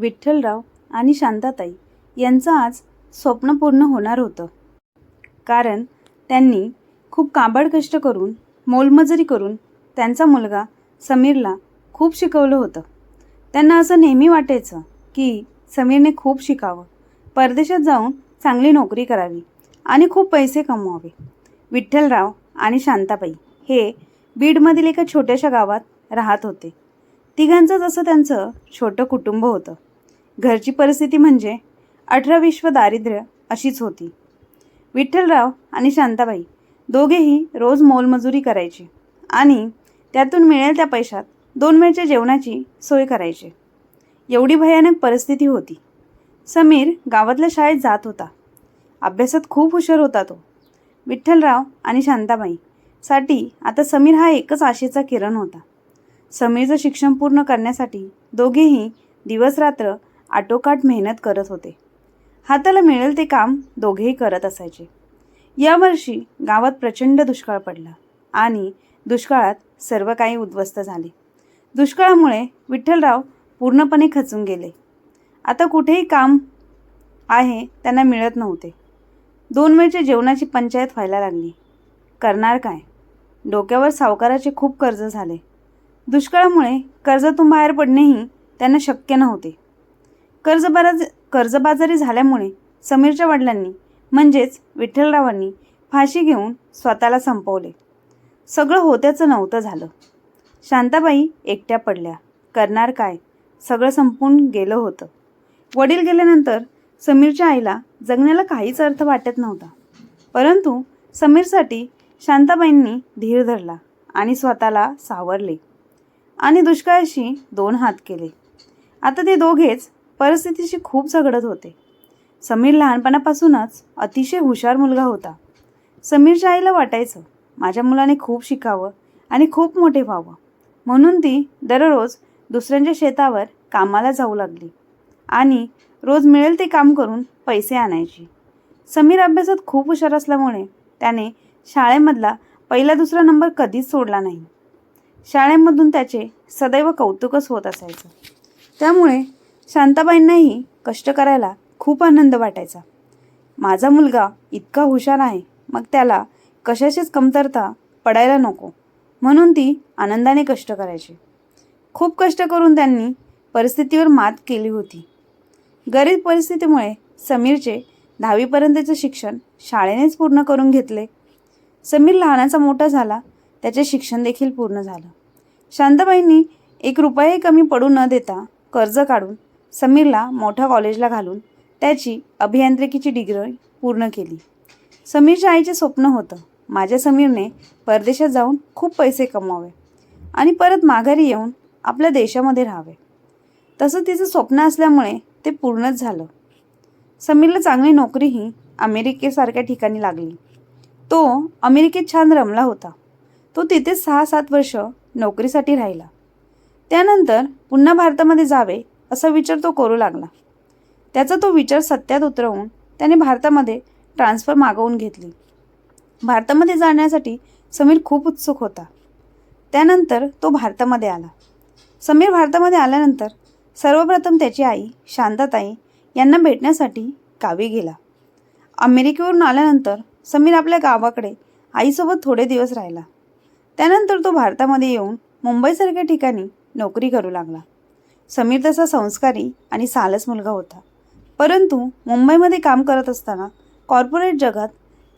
विठ्ठलराव आणि शांताताई यांचं आज स्वप्न पूर्ण होणार होतं. कारण त्यांनी खूप काबाड कष्ट करून मोलमजुरी करून त्यांचा मुलगा समीरला खूप शिकवलं होतं. त्यांना असं नेहमी वाटायचं की समीरने खूप शिकावं. परदेशात जाऊन चांगली नोकरी करावी आणि खूप पैसे कमवावे. विठ्ठलराव आणि शांताबाई हे बीडमधील एका छोट्याशा गावात राहत होते. तिघांचं जसं त्यांचं छोटं कुटुंब होतं. घरची परिस्थिती म्हणजे अठरा विश्व दारिद्र्य अशीच होती. विठ्ठलराव आणि शांताबाई दोघेही रोज मोलमजुरी करायचे आणि त्यातून मिळेल त्या पैशात दोन वेळच्या जेवणाची सोय करायचे. एवढी भयानक परिस्थिती होती. समीर गावातल्या शाळेत जात होता. अभ्यासात खूप हुशार होता तो. विठ्ठलराव आणि शांताबाई साठी आता समीर हा एकच आशेचा किरण होता. समीरचं शिक्षण पूर्ण करण्यासाठी दोघेही दिवसरात्र आटोकाट मेहनत करत होते. हाताला मिळेल ते काम दोघेही करत असायचे. यावर्षी गावात प्रचंड दुष्काळ पडला आणि दुष्काळात सर्व काही उद्ध्वस्त झाले. दुष्काळामुळे विठ्ठलराव पूर्णपणे खचून गेले. आता कुठेही काम आहे त्यांना मिळत नव्हते. दोन वेळच्या जेवणाची पंचायत व्हायला लागली. करणार काय? डोक्यावर सावकाराचे खूप कर्ज झाले. दुष्काळामुळे कर्जातून बाहेर पडणेही त्यांना शक्य नव्हते. कर्जबाराज कर्जबाजारी झाल्यामुळे समीरच्या वडिलांनी म्हणजेच विठ्ठलरावांनी फाशी घेऊन स्वतःला संपवले. सगळं होत्याचं नव्हतं झालं. शांताबाई एकट्या पडल्या. करणार काय? सगळं संपून गेलं होतं. वडील गेल्यानंतर समीरच्या आईला जगण्याला काहीच अर्थ वाटत नव्हता. परंतु समीरसाठी शांताबाईंनी धीर धरला आणि स्वतःला सावरले आणि दुष्काळाशी दोन हात केले. आता ते दोघेच परिस्थितीशी खूप झगडत होते. समीर लहानपणापासूनच अतिशय हुशार मुलगा होता. समीरच्या आईला वाटायचं माझ्या मुलाने खूप शिकावं आणि खूप मोठे व्हावं. म्हणून ती दररोज दुसऱ्यांच्या शेतावर कामाला जाऊ लागली आणि रोज मिळेल ते काम करून पैसे आणायची. समीर अभ्यासात खूप हुशार असल्यामुळे त्याने शाळेमधला पहिला दुसरा नंबर कधीच सोडला नाही. शाळेमधून त्याचे सदैव कौतुकच होत असायचं. त्यामुळे शांताबाईंनाही कष्ट करायला खूप आनंद वाटायचा. माझा मुलगा इतका हुशार आहे मग त्याला कशाचीच कमतरता पडायला नको. म्हणून ती आनंदाने कष्ट करायची. खूप कष्ट करून त्यांनी परिस्थितीवर मात केली होती. गरीब परिस्थितीमुळे समीरचे दहावीपर्यंतचे शिक्षण शाळेनेच पूर्ण करून घेतले. समीर लहानाचा मोठा झाला त्याचे शिक्षण देखील पूर्ण झालं. शांताबाईंनी एक रुपयाही कमी पडू न देता कर्ज काढून समीरला मोठ्या कॉलेजला घालून त्याची अभियांत्रिकीची डिग्री पूर्ण केली. समीरच्या आईचे स्वप्न होतं माझ्या समीरने परदेशात जाऊन खूप पैसे कमवावे आणि परत माघारी येऊन आपल्या देशामध्ये राहावे. तसं तिचं स्वप्न असल्यामुळे ते पूर्णच झालं. समीरला चांगली नोकरीही अमेरिकेसारख्या ठिकाणी लागली. तो अमेरिकेत छान रमला होता. तो तिथेच सहा सात वर्ष नोकरीसाठी राहिला. त्यानंतर पुन्हा भारतामध्ये जावे असा विचार तो करू लागला. त्याचा तो विचार सत्यात उतरवून त्याने भारतामध्ये ट्रान्सफर मागवून घेतली. भारतामध्ये जाण्यासाठी समीर खूप उत्सुक होता. त्यानंतर तो भारतामध्ये आला. समीर भारतामध्ये आल्यानंतर सर्वप्रथम त्याची आई शांताताई यांना भेटण्यासाठी गावी गेला. अमेरिकेवरून आल्यानंतर समीर आपल्या गावाकडे आईसोबत थोडे दिवस राहिला. त्यानंतर तो भारतामध्ये येऊन मुंबईसारख्या ठिकाणी नोकरी करू लागला. समीर तसा संस्कारी आणि सालस मुलगा होता. परंतु मुंबईमध्ये काम करत असताना कॉर्पोरेट जगात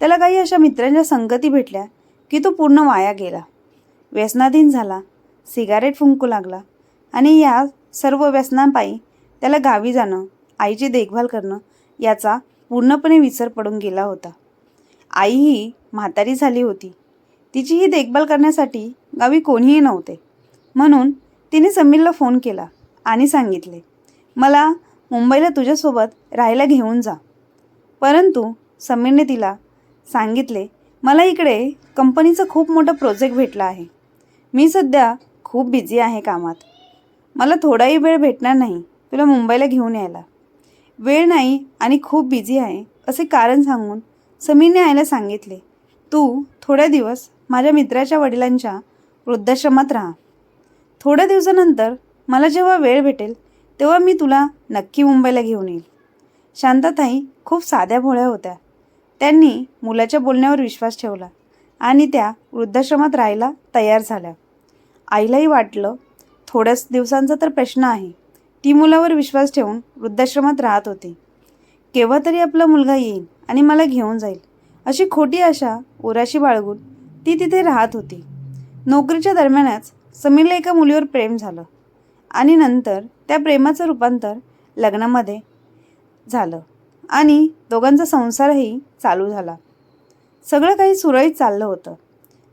त्याला काही अशा मित्रांच्या संगती भेटल्या की तो पूर्ण वाया गेला. व्यसनाधीन झाला सिगारेट फुंकू लागला आणि या सर्व व्यसनांपायी त्याला गावी जाणं आईची देखभाल करणं याचा पूर्णपणे विसर पडून गेला होता. आई ही म्हातारी झाली होती. तिची ही देखभाल करण्यासाठी गावी कोणीही नव्हते. म्हणून तिने समीरला फोन केला. आणि सांगितले मला मुंबईला तुझ्यासोबत राहायला घेऊन जा. परंतु समीरने तिला सांगितले मला इकडे कंपनीचा खूप मोठा प्रोजेक्ट भेटला आहे. मी सध्या खूप बिझी आहे कामात. मला थोडाही वेळ भेटणार नाही. तुला मुंबईला घेऊन यायला. वेळ नाही आणि खूप बिझी आहे असे कारण सांगून समीरने आयला सांगितले तू थोड्या दिवस माझ्या मित्राच्या वडिलांच्या वृद्धाश्रमात राहा. थोड्या दिवसानंतर मला जेव्हा वेळ भेटेल तेव्हा मी तुला नक्की मुंबईला घेऊन येईल. शांताताई खूप साध्या भोळ्या होत्या. त्यांनी मुलाच्या बोलण्यावर विश्वास ठेवला आणि त्या वृद्धाश्रमात राहायला तयार झाल्या. आईलाही वाटलं थोड्याच दिवसांचा तर प्रश्न आहे. ती मुलावर विश्वास ठेवून वृद्धाश्रमात राहत होती. केव्हा तरी आपला मुलगा येईल आणि मला घेऊन जाईल अशी खोटी आशा उराशी बाळगून ती तिथे राहत होती. नोकरीच्या दरम्यानच समीरला एका मुलीवर प्रेम झालं. आणि नंतर त्या प्रेमाचं रूपांतर लग्नामध्ये झालं. आणि दोघांचा संसारही चालू झाला. सगळं काही सुरळीत चाललं होतं.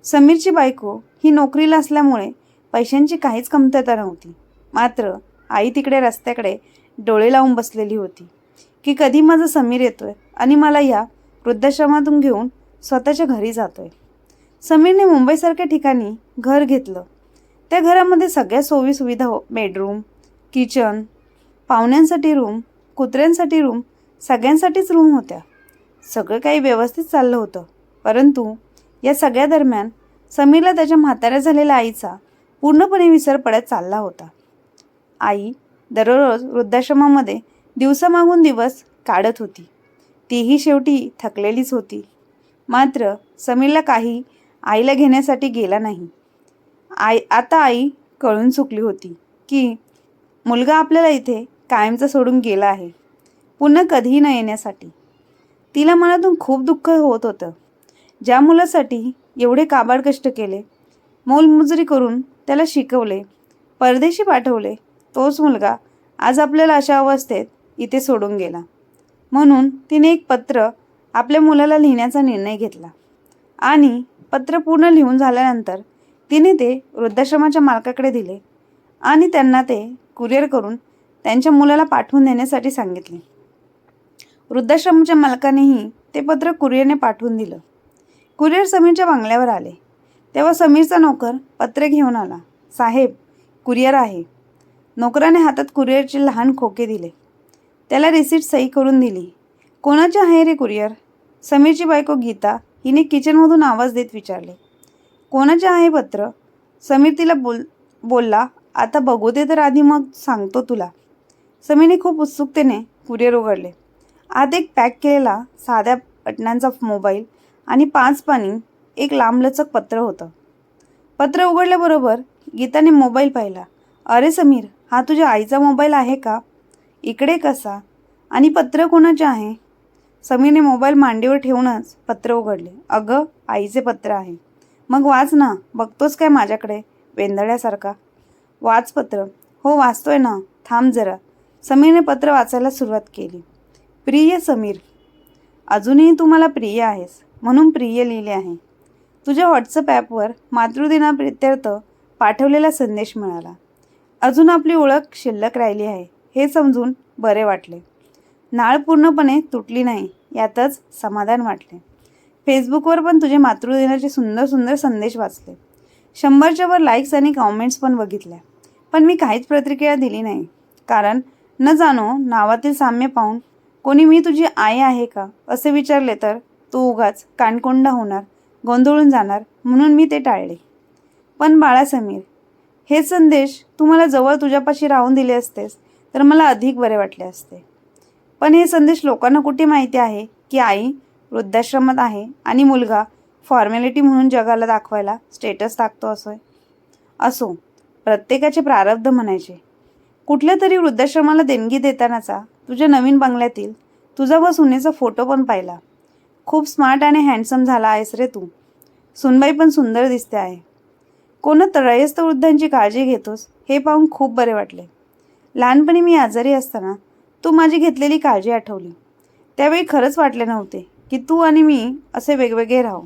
समीरची बायको ही नोकरीला असल्यामुळे पैशांची काहीच कमतरता नव्हती. मात्र आई तिकडे रस्त्याकडे डोळे लावून बसलेली होती की कधी माझा समीर येतोय आणि मला या वृद्धाश्रमातून घेऊन स्वतःच्या घरी जातोय. समीरने मुंबईसारख्या ठिकाणी घर घेतलं. त्या घरामध्ये सगळ्या सोयी सुविधा हो बेडरूम किचन पाहुण्यांसाठी रूम कुत्र्यांसाठी रूम सगळ्यांसाठीच रूम होत्या. सगळं काही व्यवस्थित चाललं होतं. परंतु या सगळ्या दरम्यान समीरला त्याच्या म्हाताऱ्या झालेल्या आईचा पूर्णपणे विसर पडत चालला होता. आई दररोज वृद्धाश्रमामध्ये दिवसामागून दिवस काढत होती. तीही शेवटी थकलेलीच होती. मात्र समीरला काही आईला घेण्यासाठी गेला नाही. आई आता आई कळून चुकली होती की मुलगा आपल्याला इथे कायमचा सोडून गेला आहे पुन्हा कधीही न येण्यासाठी. तिला मनातून खूप दुःख होत होतं. ज्या मुलासाठी एवढे काबाड कष्ट केले मोलमजुरी करून त्याला शिकवले परदेशी पाठवले तोच मुलगा आज आपल्याला अशा अवस्थेत इथे सोडून गेला. म्हणून तिने एक पत्र आपल्या मुलाला लिहिण्याचा निर्णय घेतला आणि पत्र पूर्ण लिहून झाल्यानंतर तिने ते वृद्धाश्रमाच्या मालकाकडे दिले आणि त्यांना ते कुरिअर करून त्यांच्या मुलाला पाठवून देण्यासाठी सांगितले. वृद्धाश्रमाच्या मालकानेही ते पत्र कुरिअरने पाठवून दिलं. कुरिअर समीरच्या बंगल्यावर आले. तेव्हा समीरचा नोकर पत्र घेऊन आला. साहेब कुरिअर आहे. नोकराने हातात कुरिअरचे लहान खोके दिले. त्याला रिसिट सही करून दिली. कोणाचे आहे रे कुरिअर? समीरची बायको गीता हिने किचनमधून आवाज देत विचारले. कोणाचे आहे पत्र? समीर तिला बोल बोलला आता बघू दे तर आधी मग सांगतो तुला. समीरने खूप उत्सुकतेने कुरिअर उघडले. आत एक पॅक केलेला साध्या बटनांचा मोबाईल आणि पाच पाणी एक लांबलचक पत्र होतं. पत्र उघडल्याबरोबर गीताने मोबाईल पाहिला. अरे समीर हा तुझ्या आईचा मोबाईल आहे का? इकडे कसा? आणि पत्र कोणाचे आहे? समीरने मोबाईल मांडीवर ठेवूनच पत्र उघडले. अगं आईचे पत्र आहे. मग वाच ना बघतोस काय माझ्याकडे? वेंदळ्यासारखा वाच पत्र हो वाचतोय ना. थांब जरा. समीरने पत्र वाचायला सुरुवात केली. प्रिय समीर अजूनही तू मला प्रिय आहेस म्हणून प्रिय लिहिले आहे. तुझ्या व्हॉट्सअप ॲपवर मातृदिनाप्रित्यर्थ पाठवलेला संदेश मिळाला. अजून आपली ओळख शिल्लक राहिली आहे हे समजून बरे वाटले. नाळ पूर्णपणे तुटली नाही यातच समाधान वाटले. फेसबुकवर पण तुझे मातृदिनाचे सुंदर सुंदर संदेश वाचले. शंभरच्या वर लाईक्स आणि कॉमेंट्स पण बघितल्या. पण मी काहीच प्रतिक्रिया दिली नाही. कारण न जाणो नावातील साम्य पाहून कोणी मी तुझी आई आहे का? असे विचारले तर तू उगाच कानकोंडा होणार गोंधळून जाणार म्हणून मी ते टाळले. पण बाळा समीर हे संदेश तू मला जवळ तुझ्यापाशी राहून दिले असतेस तर मला अधिक बरे वाटले असते. पण हे संदेश लोकांना कुठे माहिती आहे की आई वृद्धाश्रमात आहे आणि मुलगा फॉर्मॅलिटी म्हणून जगाला दाखवायला स्टेटस टाकतो असोय. असो प्रत्येकाचे प्रारब्ध म्हणायचे. कुठल्या तरी वृद्धाश्रमाला देणगी देतानाचा तुझ्या नवीन बंगल्यातील तुझा व सुनेचा फोटो पण पाहिला. खूप स्मार्ट आणि हँडसम झाला आहेस रे तू. सुनबाई पण सुंदर दिसते आहे. कोण त्रयस्त वृद्धांची काळजी घेतोस हे पाहून खूप बरे वाटले. लहानपणी मी आजारी असताना तू माझी घेतलेली काळजी आठवली. त्यावेळी खरंच वाटले नव्हते. की तू आणि मी असे वेगवेगळे राहू.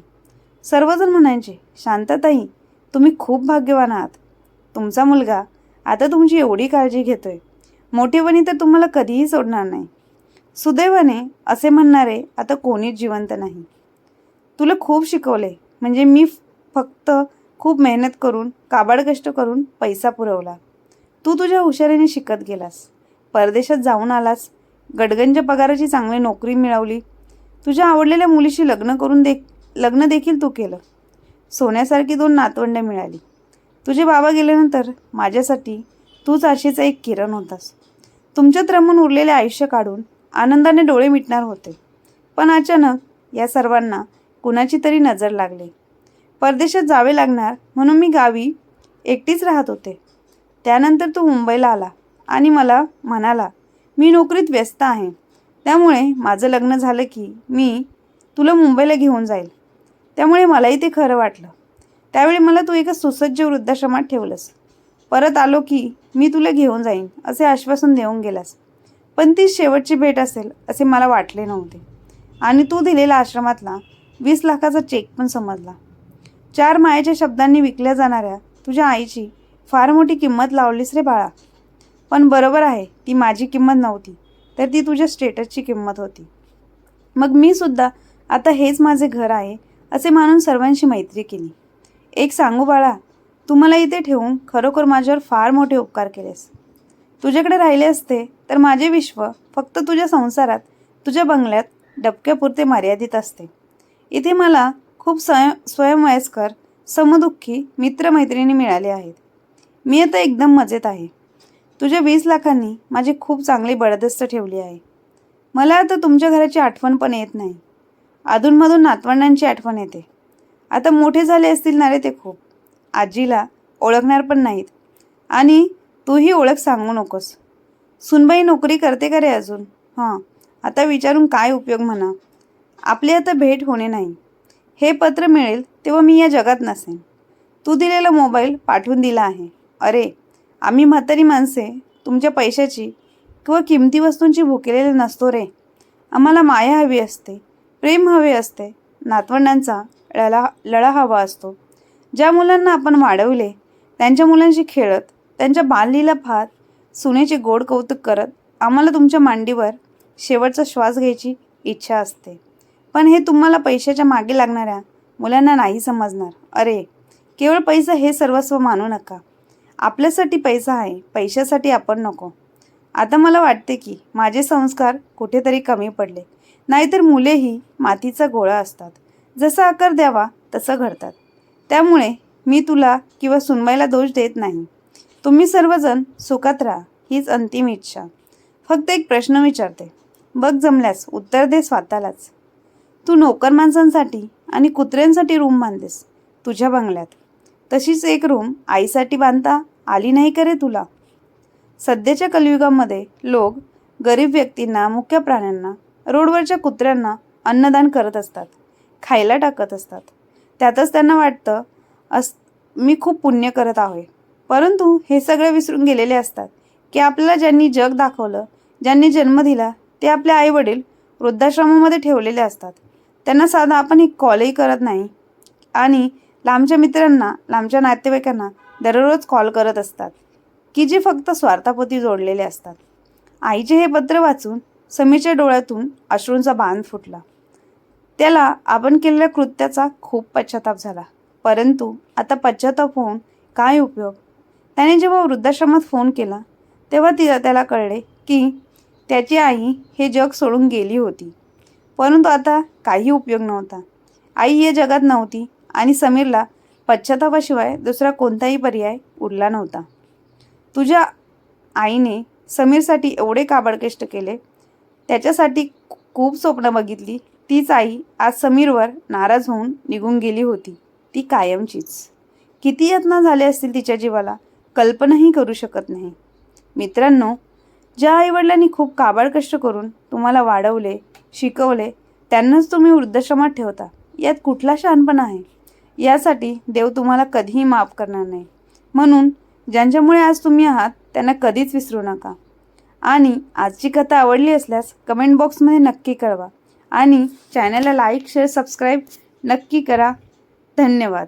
सर्वजण म्हणायचे शांतताई तुम्ही खूप भाग्यवान आहात. तुमचा मुलगा आता तुमची एवढी काळजी घेतोय. मोठेपणी तर तुम्हाला कधीही सोडणार नाही. सुदैवाने असे म्हणणारे आता कोणीच जिवंत नाही. तुला खूप शिकवले म्हणजे मी फक्त खूप मेहनत करून काबाड कष्ट करून पैसा पुरवला. तू तुझ्या हुशारीने शिकत गेलास. परदेशात जाऊन आलास. गडगंज पगाराची चांगली नोकरी मिळवली. तुझ्या आवडलेल्या मुलीशी लग्न करून दे लग्न देखील तू केलं. सोन्यासारखी दोन नातवंडे मिळाली. तुझे बाबा गेल्यानंतर माझ्यासाठी तूच आशेचा एक किरण होतास. तुमच्यात रमून उरलेले आयुष्य काढून आनंदाने डोळे मिटणार होते. पण अचानक या सर्वांना कुणाची तरी नजर लागली. परदेशात जावे लागणार म्हणून मी गावी एकटीच राहत होते. त्यानंतर तू मुंबईला आला आणि मला म्हणाला मी नोकरीत व्यस्त आहे. त्यामुळे माझं लग्न झालं की मी तुला मुंबईला घेऊन जाईल. त्यामुळे मलाही ते खरं वाटलं. त्यावेळी मला तू एका सुसज्ज वृद्धाश्रमात ठेवलंस. परत आलो की मी तुला घेऊन जाईन असे आश्वासन देऊन गेलास. पण ती शेवटची भेट असेल असे मला वाटले नव्हते. आणि तू दिलेला आश्रमातला वीस लाखाचा चेक पण समजला. चार मायाच्या शब्दांनी विकल्या जाणाऱ्या तुझ्या आईची फार मोठी किंमत लावलीस रे बाळा. पण बरोबर आहे ती माझी किंमत नव्हती. तर ती तुझ्या स्टेटसची किंमत होती. मग मी सुद्धा आता हेच माझे घर आहे असे मानून सर्वांशी मैत्री केली. एक सांगू बाळा तुम्हाला इथे ठेवून खरोखर माझ्यावर फार मोठे उपकार केलेस. तुझ्याकडे राहिले असते तर माझे विश्व फक्त तुझ्या संसारात तुझ्या बंगल्यात डबक्यापुरते मर्यादित असते. इथे मला खूप स्वयं स्वयंवयस्कर समदुःखी मित्रमैत्रिणी मिळाले आहेत. मी आता एकदम मजेत आहे. तुझ्या वीस लाखांनी माझी खूप चांगली बडदस्त ठेवली आहे. मला आता तुमच्या घराची आठवण पण येत नाही. अधूनमधून नातवंडांची आठवण येते. आता मोठे झाले असतील ना रे ते खूप. आजीला ओळखणार पण नाहीत. आणि तूही ओळख सांगू नकोस. सुनबाई नोकरी करते का रे अजून? हां आता विचारून काय उपयोग म्हणा. आपली आता भेट होणे नाही. हे पत्र मिळेल तेव्हा मी या जगात नसेन. तू दिलेला मोबाईल पाठवून दिला आहे. अरे आम्ही म्हातारी माणसे तुमच्या पैशाची किंवा किमती वस्तूंची भुकेलेले नसतो रे. आम्हाला माया हवी असते प्रेम हवे असते नातवंडांचा लळा लळा हवा असतो. ज्या मुलांना आपण वाढवले त्यांच्या मुलांशी खेळत त्यांच्या बाललीला फात सुनेचे गोड कौतुक करत आम्हाला तुमच्या मांडीवर शेवटचा श्वास घ्यायची इच्छा असते. पण हे तुम्हाला पैशाच्या मागे लागणाऱ्या मुलांना नाही समजणार. अरे केवळ पैसा हे सर्वस्व मानू नका. आपल्यासाठी पैसा आहे पैशासाठी आपण नको. आता मला वाटते की माझे संस्कार कुठेतरी कमी पडले. नाहीतर मुलेही मातीचा गोळा असतात. जसा आकार द्यावा तसं घडतात. त्यामुळे मी तुला किंवा सुनबाईला दोष देत नाही. तुम्ही सर्वजण सुखात राहा हीच अंतिम इच्छा. फक्त एक प्रश्न विचारते. बघ जमल्यास उत्तर दे स्वतःलाच. तू नोकर माणसांसाठी आणि कुत्र्यांसाठी रूम बांधतेस तुझ्या बंगल्यात. तशीच एक रूम आईसाठी बांधता आली नाही करे तुला? सध्याच्या कलियुगामध्ये लोक गरीब व्यक्तींना मुख्य प्राण्यांना रोडवरच्या कुत्र्यांना अन्नदान करत असतात खायला टाकत असतात. त्यातच त्यांना वाटतं अस मी खूप पुण्य करत आहे. परंतु हे सगळे विसरून गेलेले असतात की आपल्याला ज्यांनी जग दाखवलं ज्यांनी जन्म दिला ते आपले आईवडील वृद्धाश्रमामध्ये ठेवलेले असतात. त्यांना साधा आपण एक कॉलही करत नाही. आणि लांबच्या मित्रांना लांबच्या नातेवाईकांना दररोज कॉल करत असतात की जे फक्त स्वार्थापोती जोडलेले असतात. आईचे हे पत्र वाचून समीरच्या डोळ्यातून अश्रूंचा बांध फुटला. त्याला आपण केलेल्या कृत्याचा खूप पश्चाताप झाला. परंतु आता पश्चाताप होऊन काय उपयोग? त्याने जेव्हा वृद्धाश्रमात फोन केला तेव्हा तिला त्याला कळले की त्याची आई हे जग सोडून गेली होती. परंतु आता काही उपयोग नव्हता. आई या जगात नव्हती आणि समीरला पश्चातापाशिवाय दुसरा कोणताही पर्याय उरला नव्हता. तुझ्या आईने समीरसाठी एवढे काबडकष्ट केले. त्याच्यासाठी खूप स्वप्न बघितली. तीच आई आज समीरवर नाराज होऊन निघून गेली होती. ती कायमचीच. किती यत्न झाले असतील तिच्या जीवाला कल्पनाही करू शकत नाही. मित्रांनो ज्या आईवडिलांनी खूप काबाड कष्ट करून तुम्हाला वाढवले शिकवले त्यांनाच तुम्ही वृद्धाश्रमात ठेवता. यात कुठला शहाणपणा आहे? यासाठी देव तुम्हाला कधीही माफ करणार नाही. म्हणून ज्यांच्यामुळे आज तुम्ही आहात त्यांना कधीच विसरू नका. आणि आजची कथा आवडली असल्यास कमेंट बॉक्समध्ये नक्की कळवा. आणि चॅनलला लाईक शेअर सबस्क्राईब नक्की करा. धन्यवाद.